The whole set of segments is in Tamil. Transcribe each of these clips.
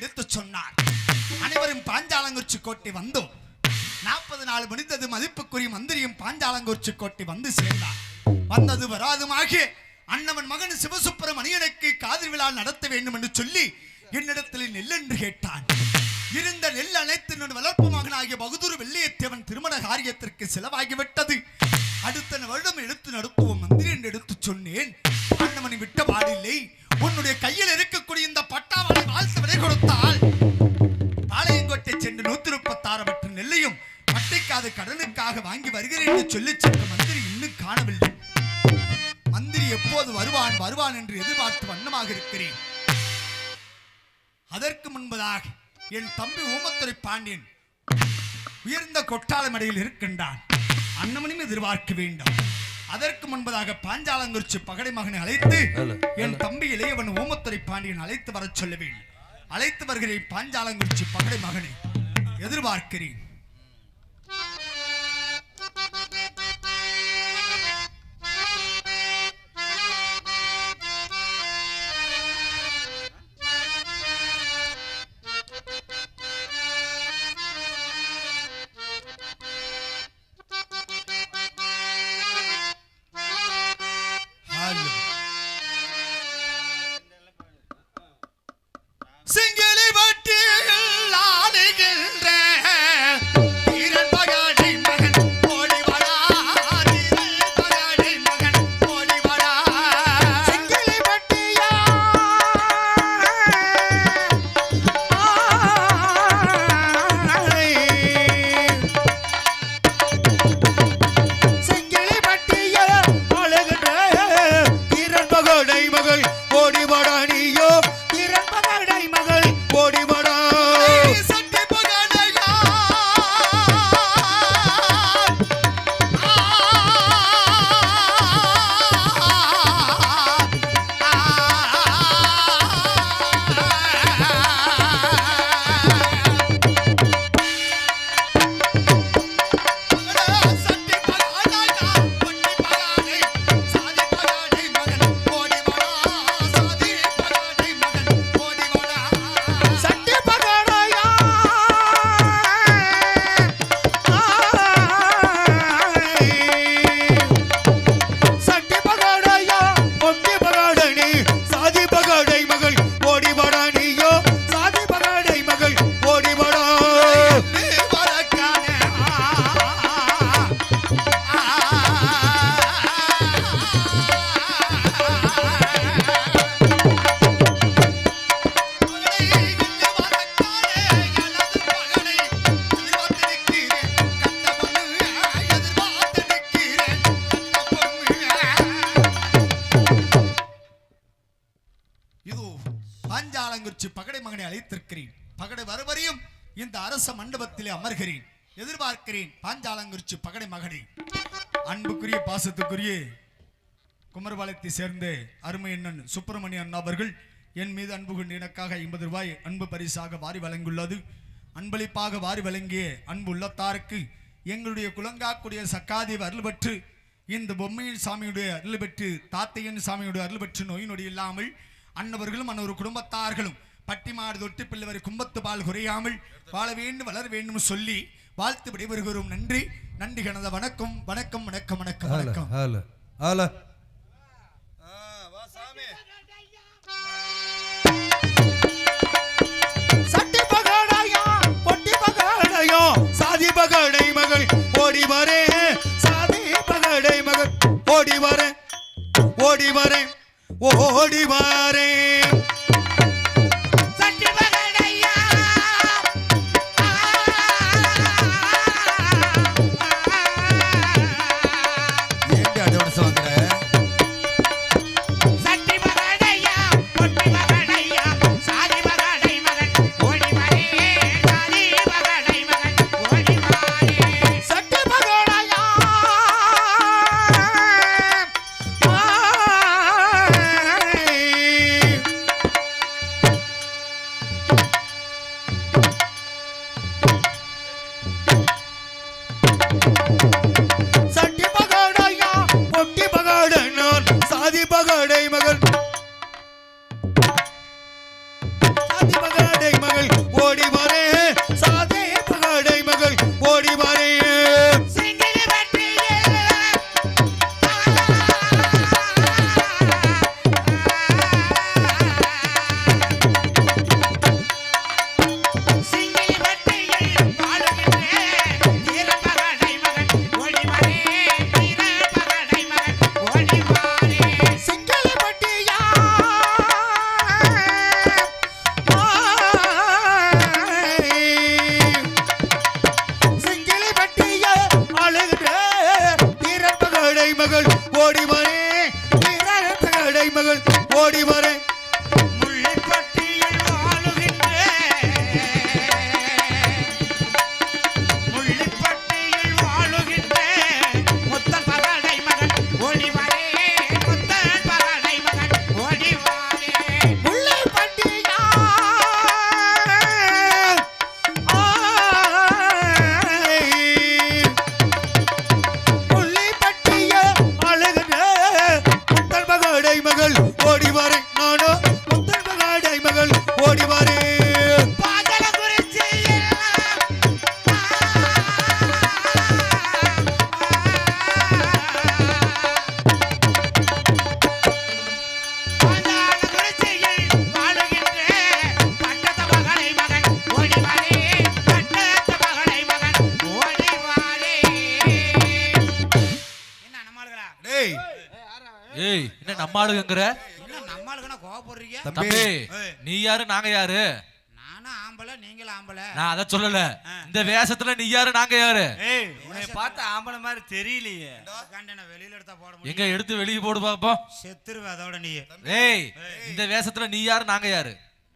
எடுத்து சொன்னார். அனைவரும் பாஞ்சாலங்குறிச்சி கோட்டை வந்தோம். நாற்பது நாள் முடிந்தது மதிப்புக்குரிய மந்திரியும் பாஞ்சாலங்குறிச்சி கோட்டை வந்து சேர்ந்தார். வந்தது வராதுமாகிய அண்ணவன் மகன் சிவசுப்பிரமணியனுக்கு காதல் விழா நடத்த வேண்டும் என்று சொல்லி என்னிடத்தில் நெல் என்று கேட்டான். இருந்த நெல் அனைத்து வளர்ப்பு மகனாகிய பகுதூர் வெள்ளையத்தேவன் திருமண காரியத்திற்கு செலவாகிவிட்டது. அடுத்த வருடம் எடுத்து நடத்துவோம் மந்திரி என்று எடுத்து சொன்னேன். அண்ணவனை விட்ட பாடில்லை. உன்னுடைய கையில் இருக்கக்கூடிய இந்த பட்டாவளை வாழ்த்து பட்டைக்காது கடனுக்காக வாங்கி வருகிறேன் என்று சொல்லி சென்ற மந்திரி இன்னும் காணவில்லை. மந்திரி எப்போது வருவான் வருவான் என்று எதிர்பார்த்து வண்ணமாக இருக்கிறேன். அதற்கு முன்பதாக என் தம்பி ஊமத்துறை பாண்டியன் உயர்ந்த கொட்டாள மடையில் இருக்கின்றான். அன்னமனையும் எதிர்பார்க்க வேண்டும். அதற்கு முன்பதாக பாஞ்சாலங்குறிச்சி பகடை மகனை அழைத்து என் தம்பி இளையவன் ஊமத்துறை பாண்டியன் அழைத்து வரச் சொல்ல வேண்டும் அழைத்து வருகிறேன் பாஞ்சாலங்குறிச்சி பகடை மகனை எதிர்பார்க்கிறேன். இந்த அரச மண்டபத்திலே அமர்கிறேன். எதிர்பார்க்கிறேன். பாஞ்சாலங்குறிச்சி பகடை மகனை. அன்புக்குரிய பாசத்துக்குரிய குமரபாளையத்தை சேர்ந்த அருமை அண்ணன் சுப்பிரமணிய அண்ணா அவர்கள் என் மீது அன்பு கொண்டு எனக்காக ஐம்பது ரூபாய் அன்பு பரிசாக வாரி வழங்கியுள்ளது. அன்பளிப்பாக வாரி வழங்கிய அன்பு உள்ளத்தாருக்கு எங்களுடைய குலங்காக்குடைய சக்காதி அருள் பெற்று இந்த பொம்மையின் சாமியுடைய அருள் பெற்று தாத்தையன் சாமியுடைய அருள் பெற்று நோய் நொடி இல்லாமல் அன்னவர்களும் அன்னொரு குடும்பத்தார்களும் பட்டிமாடு தொட்டு பிள்ளைவரை கும்பத்து பால் குறையாமல் வாழ வேண்டும் வளர வேண்டும் சொல்லி வாழ்த்து விடைபெறுகிறோம். நன்றி. நன்றி கணத வணக்கம். வணக்கம் வணக்கம் வணக்கம் வணக்கம். Hello hello. சட்டி பகடையா பொட்டி பகடையோ சாதி பகடை மகள் ஓடி வரே. சாதி பகடை மகள் ஓடி வரே ஓடி வரே ஓடி வரே. மகன் நம்ம ஆளுங்கிற என்ன நம்மளுக்குனா கோவப்படுறீங்க? தம்பி. நீ யாரு நாங்க யாரு? நானும் ஆம்பளை நீங்களும் ஆம்பளை. நான் அத சொல்லல. இந்த வேஷத்துல நீ யாரு நாங்க யாரு? ஏய் உன்னை பார்த்தா ஆம்பளை மாதிரி தெரியலையே. கண்டன வெளியில எடுத்தா போட எங்க முடியும் எடுத்து வெளியே போடு பாப்போம். செத்துருவே அதோட நீ ஏய் இந்த வேஷத்துல நீ யாரு நாங்க யாரு?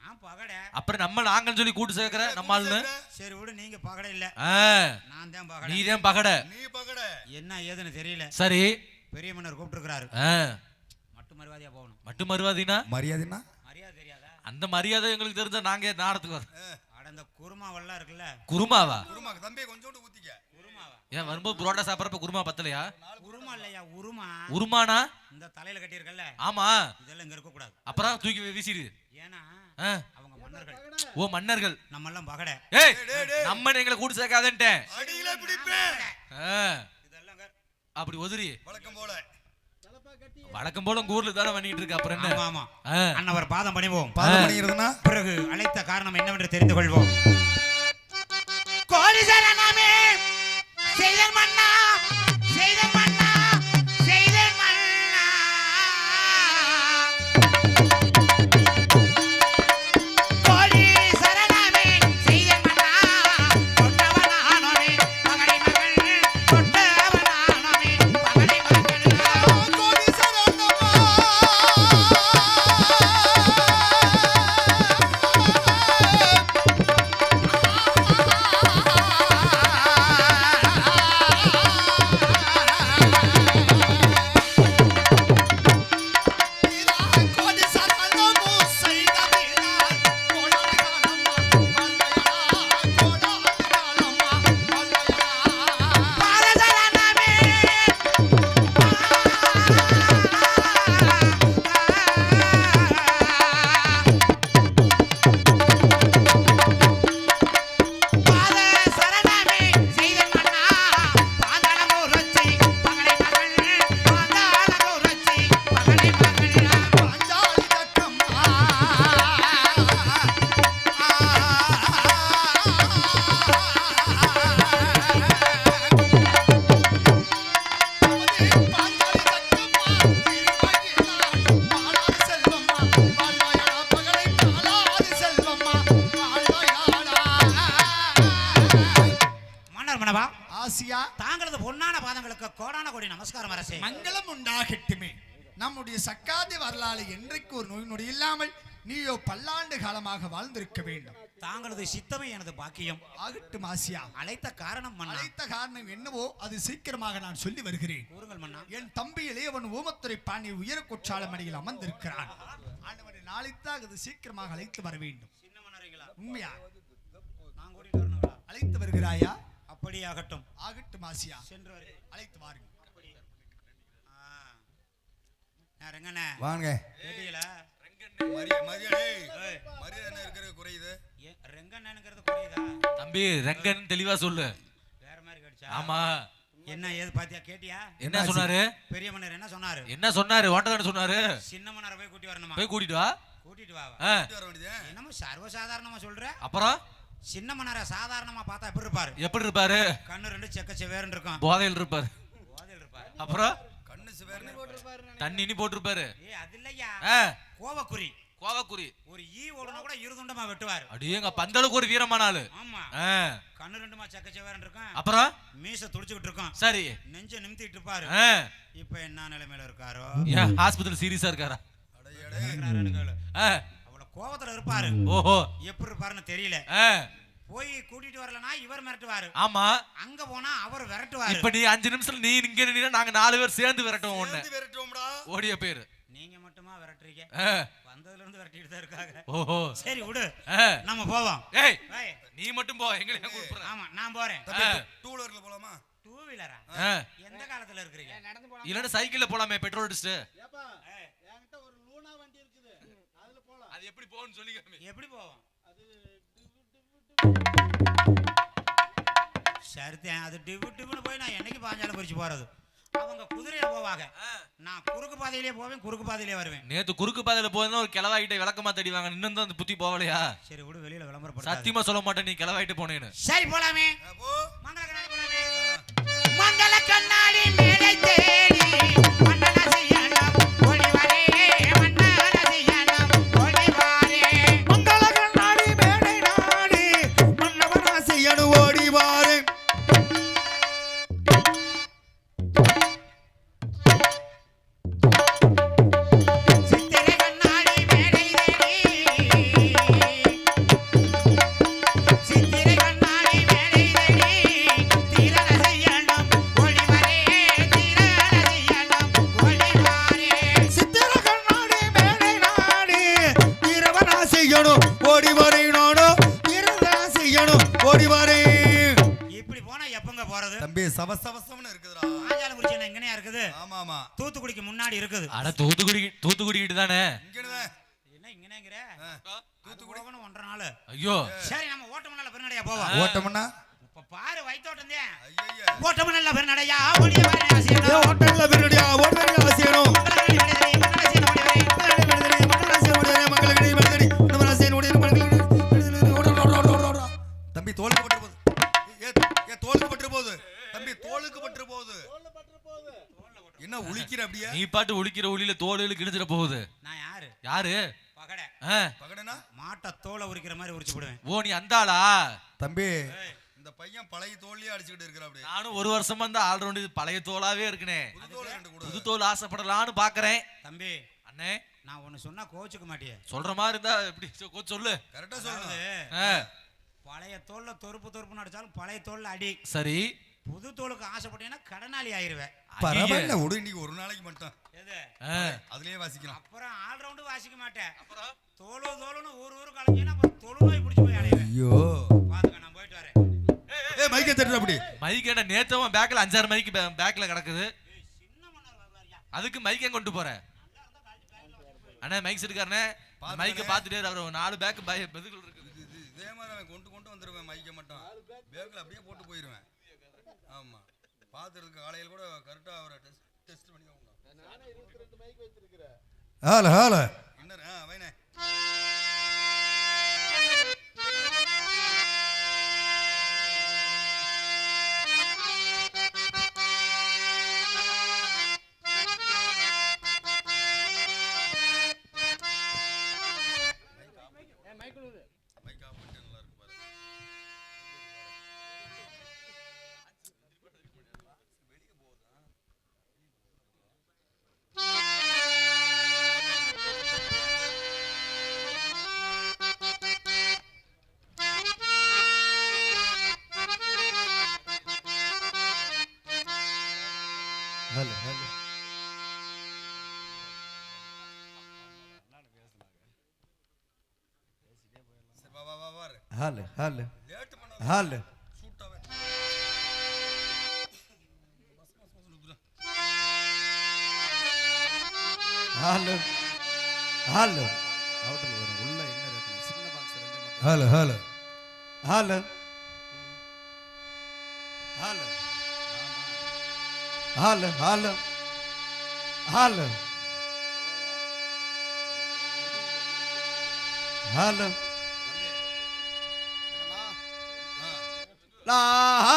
நான் பகட. அப்புறம் நம்ம நாங்கன்னு சொல்லி கூட்டு சேர்க்கிற நம்ம ஆளுன்னு? சரி விடு நீங்க பகட இல்ல. நான் தான் நீ பகட தான் பகட. நீ பகட. என்ன ஏதுன்னு தெரியல. சரி. பெரிய மன்னர் கூப்பிட்டுருக்காரு ஆ, மட்டு மறுவாதியா போகணும். மட்டும் மருவாதினா மரியாதைனா? மரியாதை தெரியாதா? அந்த மரியாதை எங்களுக்கு தெரிஞ்ச நாங்க நாடத்துக்கு வரோம் அட இந்த குருமாவெல்லாம் இருக்குல்ல? குருமாவா? குருமாக்கு தம்பி கொஞ்சோண்டு ஊத்திக்க. குருமாவா? ஏன் வரும்போது புரோட்டா சாப்பிட்றப்ப குருமா பத்தலையா? உருமா இல்லையா உருமா? உருமானா? இந்த தலையில கட்டியிருக்கல்ல? ஆமா. இதெல்லாம் இங்க இருக்க கூடாது அப்புறம் தூக்கி வீசிடு. ஏன்னா அவங்க மன்னர்கள். ஓ மன்னர்கள். நம்ம எல்லாம் பகட ஏய் நம்ம எங்களை கூட்டு சேர்க்காதன்ட்டேன். அடியில பிடிப்பேன். இதெல்லாம் அப்படி உதிரி வழக்கம் போல. வழக்கம் போல உங்க ஊர்ல தானே பண்ணிட்டு இருக்கு அப்புறம் ஆமா என்ன? ஆமா ஆ, அண்ணவர் பாதம் பணிவோம். பாதம் பண்ணிக்கிறதுனா பிறகு அழைத்த காரணம் என்னவென்று தெரிந்து கொள்வோம். கோடி சரணமே செய்தன் மன்னா. உண்டாகட்டுமே. நம்முடைய சக்காதி வரலாறு என்றைக்கு ஒரு நோய் நொடி இல்லாமல் நீயோ பல்லாண்டு காலமாக வாழ்ந்திருக்க வேண்டும். தாங்களது சித்தமே எனது பாக்கியம். ஆகட்டும் ஆசியா. அழைத்த காரணம் அழைத்த காரணம் என்னவோ அது சீக்கிரமாக நான் சொல்லி வருகிறேன். கூறுங்கள் மன்னா. என் தம்பி இளையவன் ஊமத்துறை பாண்டி உயர கொற்றாலம் அடியில் அமர்ந்திருக்கிறான். ஆண்டவனை நாளைத்தாக அது சீக்கிரமாக அழைத்து வர வேண்டும். உண்மையா? அழைத்து வருகிறாயா? அப்படியாகட்டும். ஆகட்டும் ஆசியா. சென்று அழைத்து வாருங்கள் ஆ. நான் ரெங்கண்ணே வாங்க கேட்டீங்களா மரியாதை மரியாதை என்ன இருக்கிறது குறையுது ஏ, ரெங்கண்ணனுங்கிறது புரியுதா? தம்பி ரெங்கன் தெளிவா சொல்லு. வேற மாதிரி கேட்டுச்சா? ஆமா. என்ன ஏது பாத்தியா? கேட்டியா? என்ன சொன்னாரு? பெரிய மன்னர் என்ன சொன்னாரு? என்ன சொன்னாரு? ஓட்ட தானே சொன்னாரு? சின்ன மன்னரை போய் கூட்டி வரணுமா? போய் கூட்டிட்டு வா. கூட்டிட்டு வா ஆ, வர வேண்டியது என்னமோ சர்வசாதாரணமா சொல்ற? அப்புறம்? சின்ன மன்னரை சாதாரணமா பார்த்தா எப்படி இருப்பாரு? எப்படி இருப்பாரு? கண்ணு ரெண்டு செக்க செவேர்னு இருக்கும். போதையில் இருப்பாரு. போதையில் இருப்பாரு. அப்புறம்? கண்ணு சிவர்னு தண்ணி இனி போட்டிருப்பாரு. ஏ அது இல்லையா? கோவக்குறி. கோவக்குறி. ஒரு ஈ ஓடுனா கூட இருதுண்டமா வெட்டுவாரு. அடியேங்க பந்தளவுக்கு ஒரு வீரமான ஆளு. ஆமா. கண்ணு ரெண்டுமா சக்கச்சவேரன் இருக்கும். அப்புறம்? மீச துடிச்சுக்கிட்டு இருக்கோம். சரி. நெஞ்ச நிமித்திட்டு இருப்பாரு. இப்ப என்ன நிலைமையில இருக்காரோ? ஏன் ஹாஸ்பிட்டல் சீரியஸா இருக்காரா? அவ்வளவு கோவத்துல இருப்பாரு. ஓஹோ. எப்படி இருப்பாருன்னு தெரியல. போய் கூட்டிட்டு வரலனா இவர் மிரட்டுவாரு. ஆமா. அங்க போனா அவர் விரட்டுவாரு. இப்ப நீ அஞ்சு நிமிஷத்துல நீ இங்க நின்னா நாங்க நாலு பேர் சேர்ந்து விரட்டுவோம் ஒண்ணு சேர்ந்து விரட்டுவோம்டா. ஓடிய பேரு. நீங்க மட்டுமா விரட்டுறீங்க? வந்ததுல இருந்து விரட்டிட்டு தான் இருக்காங்க. ஓஹோ. சரி விடு. நம்ம போவோம். ஏய் நீ மட்டும் போ எங்களை ஏன் கூப்பிடுற. ஆமா நான் போறேன். டூ வீலர்ல போலாமா? டூ வீலரா எந்த காலத்துல இருக்கிறீங்க? இல்லன்னா சைக்கிள்ல போலாமே பெட்ரோல் அடிச்சுட்டு. அது எப்படி போகணும்னு சொல்லிக்கிறமே எப்படி போவோம்? சரித்தேன் அது டிபு டிபுன்னு போய் நான் என்னைக்கு பாஞ்சாலும் குறிச்சு போறது. அவங்க குதிரையில போவாங்க. நான் குறுக்கு பாதையிலே போவேன் குறுக்கு பாதையிலே வருவேன். நேத்து குறுக்கு பாதையில போயிருந்தா ஒரு கிளவாயிட்ட விளக்கமா தேடிவாங்க இன்னும் தான் அந்த புத்தி போகலையா? சரி விடு வெளியில விளம்பரப்படுத்த சத்தியமா சொல்ல மாட்டேன் நீ கிளவாயிட்டு போனேன்னு. சரி போலாமே. ஆ, போ. மங்கள கண்ணாடி போலாமே. மங்கள கண்ணாடி மேலே தேடி. முன்னாடி இருக்குது அட தூத்துக்குடி தூத்துக்குடிக்கிட்டு தானே என்ன இங்கனேங்கிற. தூத்துக்குடி ஒன்றரை நாள் ஐயோ சரி நம்ம ஓட்டமல்ல பெருநடையா போவோம் ஓட்டம்னா இப்ப பாரு வயித்தோட்டம் தான் ஐயய்ய. ஓட்டமல்ல பெருநடையா ஓட்டம்ல விருடியா, ஓடுவதற்கு ஆசையனும். தம்பி தோலுக்கு பட்டு போகுது ஏ, ஏ, தோலுக்கு பட்டு போகுது தம்பி தோலுக்கு பட்டு போகுது என்ன உளிக்கிற அப்படியே? நீ பாட்டு உளிக்கிற ஒளியில தோல் கிழிச்சிட போகுது. நான் யாரு? யாரு? பகட. ஆ, பகடனா மாட்டை தோலை உரிக்கிற மாதிரி உரிச்சு போடுவேன். ஓ நீ அந்த ஆளா தம்பி இந்த பையன் பழைய தோல்லையே அடிச்சுக்கிட்டு இருக்கிற அப்படி நானும் ஒரு வருஷமா இந்த ஆல்ரவுண்ட் இது பழைய தோலாவே இருக்குனே. புது தோல் ஆசைப்படலான்னு பாக்குறேன். தம்பி. அண்ணே. நான் ஒன்னு சொன்னா கோச்சுக்க மாட்டியே. சொல்ற மாதிரி இருந்தா எப்படி சொ- கொஞ்சம் சொல்லு. கரெக்டா ஆ, பழைய தோல்ல தொறுப்பு தொறுப்புன்னு அடிச்சாலும் பழைய தோல்ல அடி. சரி. புது தோலுக்கு ஆசைப்பட்டீங்கன்னா கடனாளி ஆயிருவேன். பரவாயில்ல விடு இன்னைக்கு ஒரு நாளைக்கு மட்டும். எது? அதுலயே வாசிக்கலாம். அப்புறம் ஆல் ரவுண்டு வாசிக்க மாட்டேன். தோலு தோலுன்னு ஊர் ஊர் கலைஞ்சின்னா அப்புறம் தொழு நோய் பிடிச்சி போய் அலைவேன். ஐயோ. பாத்துக்க நான் போயிட்டு வரேன். ஏ மைக்க தட்டுற அப்படி. மைக் என்ன நேத்தவன் பேக்ல அஞ்சாறு மைக் பேக்ல கிடக்குது. சின்ன மன்னர் வருவாரியா அதுக்கு மைக் எங்க கொண்டு போற அண்ணா மைக் செட்டுக்காரனே மைக்க பாத்துட்டே இரு, அவர் நாலு பேக் பை பதில் இருக்குது. இது- மாதிரி அவன் கொண்டு கொண்டு வந்துருவேன் மைக்க மட்டும். பேக்கில் அப்படியே போட்டு போயிருவேன். ஆமா. பார்த்துருக்கு காலையில் கூட கரெக்டாக அவரை டெஸ்ட் டெஸ்ட் பண்ணி ஹால ஹால. வா ஹால் ஹால் லேட் பண்ண அவுட்டில் வரும் உள்ள என்ன சின்ன பாக்ஸ் ரெண்டு மட்டும் ஹலோ ஹலோ 啦